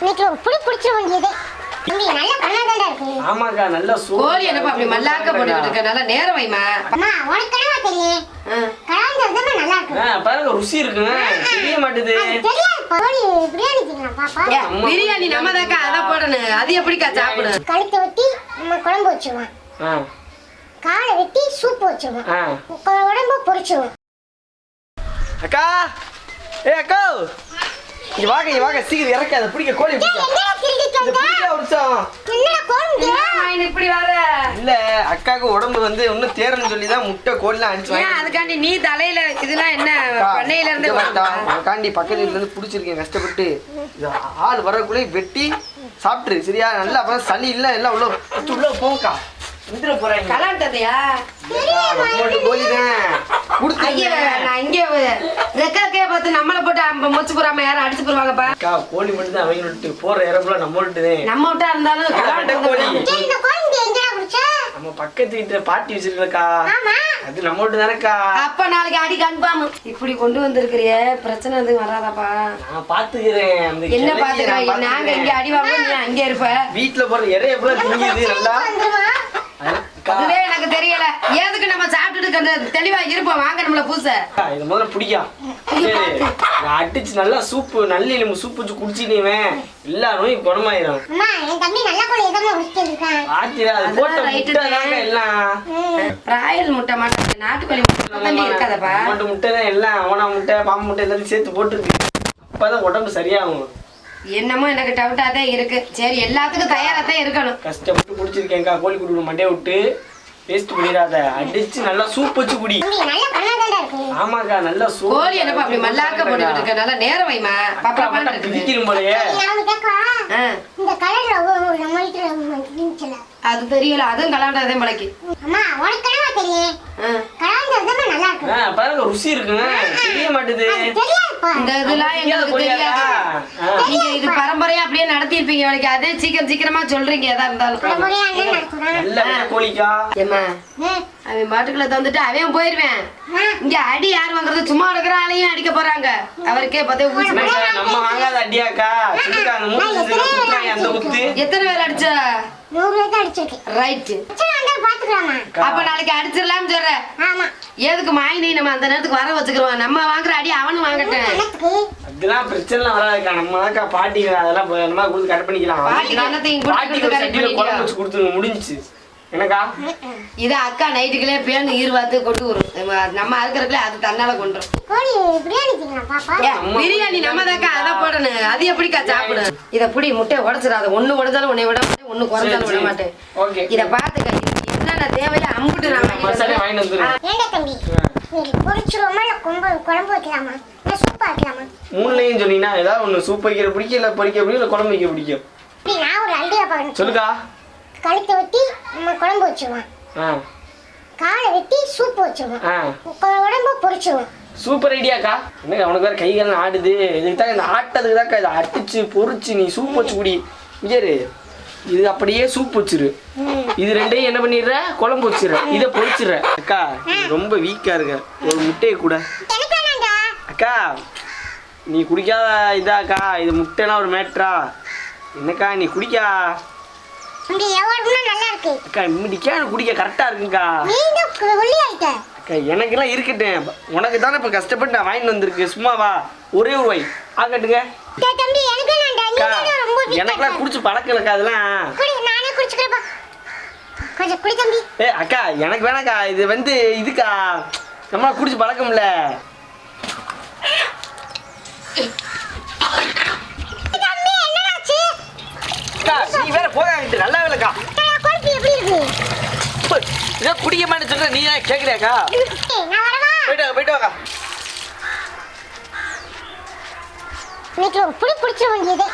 இன்னைக்கு ஒரு புடி பிடிச்ச வேண்டியது நல்ல பண்ணாதாடா இருக்கு. ஆமாக்கா நல்லா கோழி என்னப்பா அப்படி மல்லாக்க போட்டுக்கிட்டு இருக்க நல்லா நேரம் வைமா. அம்மா உனக்கு என்னவா தெரியும்? நல்லா இருக்கு ஆ, பாருங்க ருசி இருக்குங்க. தெரிய மாட்டுது. அது தெரியாது கோழி பிரியாணி திங்கலாம் பாப்பா. பிரியாணி நம்ம தாக்கா அதை போடணும் அது எப்படிக்கா சாப்பிடும் கழுத்தை வெட்டி நம்ம குழம்பு வச்சுருவோம். ஆ. காலை வெட்டி சூப்பு வச்சுருவோம். ஆ. உடம்பு பொரிச்சுவோம் அக்கா ஏ அக்கா. இங்க வாங்க இங்க வாங்க. சீக்கிரம் இறக்காத. பிடிக்க கோழி இப்படி வர? இல்ல அக்காவுக்கு உடம்பு வந்து இன்னும் தேரன்னு சொல்லி தான் முட்டை கோழிலாம் அடிச்சு அதுக்காண்டி நீ தலையில இதெல்லாம் என்ன? பண்ணையில இருந்து காண்டி பக்கத்து வீட்டுல இருந்து பிடிச்சிருக்கேன் கஷ்டப்பட்டு. ஆள் வரக்குள்ளே வெட்டி சாப்பிட்டுரு சரியா? நல்லா அப்புறம் சளி இல்ல எல்லாம் உள்ள உள்ள போங்கக்கா. தான் ஐயா கொடுத்து நான் இங்கே ரெக்காக்கே பார்த்து நம்மளை போட்டு மொச்சு போறாம யாரும் அடிச்சு போடுவாங்கப்பா. அக்கா கோழி மட்டும் தான் அவங்க விட்டு போற இறப்புல நம்ம விட்டுதே நம்ம விட்டா இருந்தாலும் கலாண்டதை கோழி. நம்ம பக்கத்து வீட்டுல பாட்டி வச்சிருக்கலக்கா ஆமா. அது நம்ம விட்டு தானேக்கா. அப்ப நாளைக்கு அடி கன்ஃபார்ம். இப்படி கொண்டு வந்திருக்கிறிய பிரச்சனை எதுவும் வராதாப்பா. நான் பாத்துக்கிறேன். என்ன கிழவியை நான் பாத்துக்க நாங்க இங்க பாத்துக்கிறேன். அடி வாங்க நீ அங்க இருப்ப? வீட்டுல போற இறைய பூரா திங்குது நல்லா அதுவே எனக்கு தெரியல. ஏதுக்கு நம்ம சாப்பிட்டுட்டு தெளிவா இருப்போம். வாங்க நம்மள பூச இது முதல்ல நான் அடிச்சு நல்லா சூப்பு நல்ல எலும்பு சூப்பு வச்சு குடிச்சினேன் எல்லா நோயும் குணமாயிரும். right முட்டை பிராயல் முட்டை மாட்டேன் நாட்டுக்கோழி முட்டை இருக்காதப்பா. மட்டும் முட்டை தான் எல்லாம் அவனா முட்டை பாம்பு முட்டை எல்லாத்தையும் சேர்த்து போட்டுருக்கு. அப்பதான் உடம்பு சரியாகும். என்னமோ எனக்கு டவுட்டா தான் இருக்கு. சரி எல்லாத்துக்கும் தயாரா தான் இருக்கணும். கஷ்டப்பட்டு குடிச்சிருக்கேன்க்கா கோழி குடுக்கணும் மண்டையை விட்டு வேஸ்ட் பண்ணிடாத. அடிச்சு நல்லா சூப் வச்சு குடி. ஆமாக்கா நல்லா சூப் கோழி என்னப்பா அப்படி மல்லாக்க போட்டுக்கிட்டு இருக்க? நல்லா நேரம் வைமா பாப்பா பாட்டு பிடிக்கிற போலயே. இந்த கலர்ல நம்ம அது தெரியல அதுவும் கலாண்டதே முளைக்கு அம்மா உனக்கு தெரியும்? தான் நல்லா இருக்கு பாருங்க ருசி இருக்குங்க. தெரிய மாட்டுது. இந்த இதெல்லாம் எங்களுக்கு? தெரியாது. நீங்க இது பரம்பரையா அப்படியே நடத்திருப்பீங்க அதே சீக்கிரம் சீக்கிரமா சொல்றீங்க எதா இருந்தாலும். அவன் பாட்டுக்குள்ள தந்துட்டு அவன் போயிருவேன். இங்க அடி யார் வாங்குறது? சும்மா இருக்கிற ஆளையும் அடிக்க போறாங்க. அவருக்கே பார்த்தே ஊசி நம்ம வாங்காத அடியாக்கா. எத்தனை பேர் அடிச்ச? ரைட்டு அப்ப நாளைக்கு அடிச்சிடலாம்னு சொல்ற. ஆமா. எதுக்கு மாயினி நம்ம அந்த நேரத்துக்கு வர வச்சுக்கிறோம்? நம்ம வாங்குற அடி அவனும் வாங்கட்டேன் அதெல்லாம் பிரச்சனை வராதுக்கா. நம்ம தான்க்கா பாட்டிங்க அதெல்லாம் போய் நம்ம கொடுத்து கட் பண்ணிக்கலாம். பாட்டிக்கு கொடுத்து? குழம்பு வச்சு கொடுத்துருங்க. முடிஞ்சுச்சு. எனக்கா இது அக்கா நைட்டுக்குள்ளே பேனு ஈர்வாத்து கொண்டு வரும். நம்ம- அறுக்கிறதுக்குள்ள அது தன்னால கொண்டுரும். கோழி பிரியாணி நம்ம தாக்கா அதை போடணும். அது எப்படிக்கா சாப்பிடும் இத புடி முட்டையை உடைச்சிடாத. ஒண்ணு உடைச்சாலும் உன்னை விட மாட்டேன் ஒண்ணு குறைஞ்சாலும் விட மாட்டேன். ஓகே. இத பாத்துக்க இதுக்கு என்னென்ன தேவையோ அம்புட்டு நான் குழம்பு வைக்கலாமா? சூப்பா வைக்கலாமா? மூணுலையும் சொன்னீங்கன்னா ஏதாவது ஒன்று சூப் வைக்கிற பிடிக்கும் இல்லை பொரிக்க பிடிக்கும் இல்லை குழம்பு வைக்க பிடிக்கும். சொல்லுக்கா. கழுத்தை வெட்டி நம்ம குழம்பு வச்சிருவோம். காலை வெட்டி சூப்பு வச்சிருவோம். உடம்பு பொரிச்சிருவோம். சூப்பர் ஐடியாக்கா என்னங்க உனக்கு வேற கை காலம் ஆடுது. இதுக்கு தான் இந்த ஆட்டதுக்கு தான்க்கா இதை அடிச்சு பொரிச்சு நீ சூப் வச்சு குடி. இங்கே இரு. இது அப்படியே சூப் வச்சிரு. இது ரெண்டையும் என்ன பண்ணிடுற? குழம்பு வச்சிடுற. இதை பொரிச்சிடுற அக்கா ரொம்ப வீக்கா இருக்க. ஒரு முட்டையை கூட. அக்கா நீ குடிக்காத இதாக்கா. இது முட்டைலாம் ஒரு மேட்ரா என்னக்கா நீ குடிக்கா. இப்படி எவ்வளவுனா நல்லா இருக்கு. அக்கா இப்படிக்கா எனக்கு குடிக்க கரெக்டா இருக்குங்கக்கா. நீ இந்த ஒல்லி ஆயிட்ட அக்கா எனக்கெல்லாம் இருக்கட்டும். உனக்கு தானே இப்போ கஷ்டப்பட்டு நான் வாங்கிட்டு வந்திருக்கு. சும்மாவா ஒரே ஒரு வை ஆகட்டுங்க டேய் தம்பி எனக்கு நீ தான் ரொம்ப weak எனக்கெல்லாம். குடிச்சு பழக்கம் இல்லக்கா அதெல்லாம். குடி நானே குடிச்சுக்கிறேப்பா கொஞ்சம் குடி தம்பி. ஏ அக்கா எனக்கு வேணாக்கா. இது வந்து இதுக்கா. நம்மளா குடிச்சு பழக்கம்ல தம்பி என்னடாச்சு அக்கா நீ வேற போகாங்கிட்டு நல்லா வேலைக்கா குழம்பு எப்படி இருக்கு? இதை குடிக்க மாட்டேன்னு சொல்ற நீ ஏன் வரவா? போயிட்டு வாங்க போயிட்டு வாங்க பிடிச்சிட வேண்டியது.